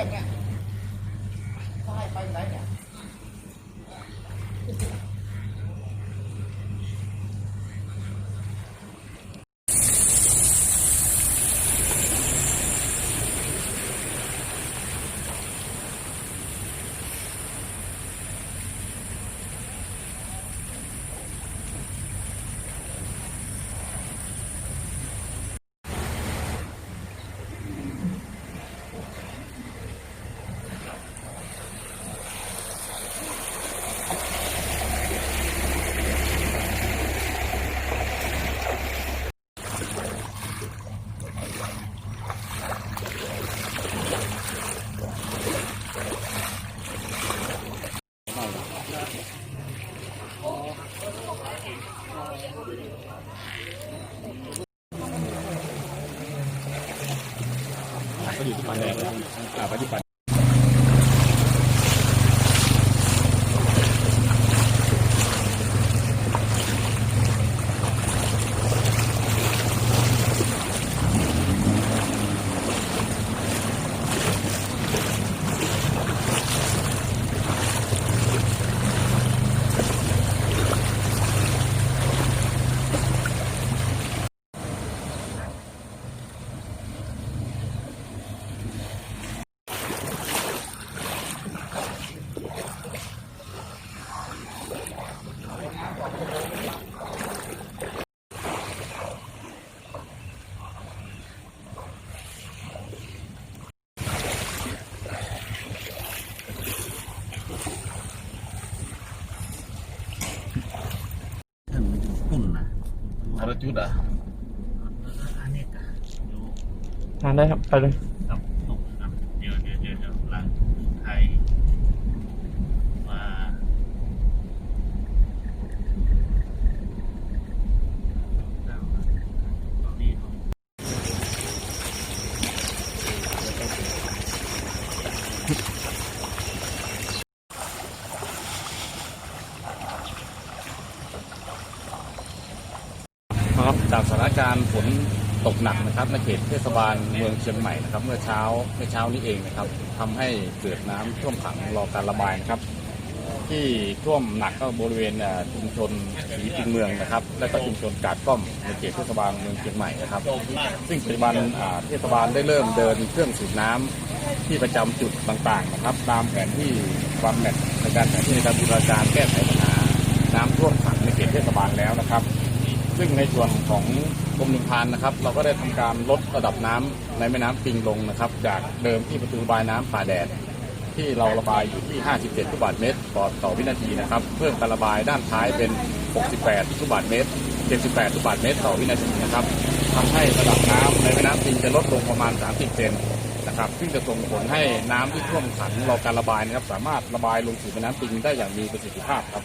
Yeah. ก็อยู่ที่ปานแดงแล้วอ่าไปที่ปานานมันอยู่ปุ่นนะ ธารจุดอะ อันนี้ก็อยู่ ทานได้ครับไปเลย กับตกครับเดี๋ยวเดี๋ยวเดี๋ยวเดี๋ยวหลังไทยมาตอนนี้ผม ครับจากสถานการณ์ฝนตกหนักนะครับในเขตเทศบาลเมืองเชียงใหม่นะครับเมื่อเช้าเมื่อเช้านี้เองนะครับทำให้เกิดน้ำท่วมขังรอการระบายนะครับ ที่ท่วมหนักก็บริเวณชุมชนสีปิงเมืองนะครับ และก็ชุมชนกาดก้อมในเขตเทศบาลเมืองเชียงใหม่นะครับ ซึ่งปัจจุบันเทศบาลได้เริ่มเดินเครื่องสูบน้ำที่ประจำจุดต่างๆนะครับ ตามแผนที่ความแมทในการแผนที่ในการบูรณาการแก้ไขปัญหาน้ำท่วมขังในเขตเทศบาลแล้วนะครับ ซึ่งในส่วนของกรมหนึ่งพันนะครับ เราก็ได้ทำการลดระดับน้ำในแม่น้ำปิงลงนะครับ จากเดิมที่ประตูระบายน้ำป่าแดด ที่เราระบายอยู่ที่ 57ลูกบาศก์เมตรต่อต่อวินาทีนะครับ เพิ่มการระบายด้านท้ายเป็น 68ลูกบาศก์เมตร 78ลูกบาศก์เมตรต่อวินาทีนะครับทำให้ระดับน้ำในแม่น้ำปิงจะลดลงประมาณ 30 เซนนะครับ ซึ่งจะส่งผลให้น้ำที่ท่วมขังรอการระบายนะครับ สามารถระบายลงสู่แม่น้ำปิงได้อย่างมีประสิทธิภาพครับ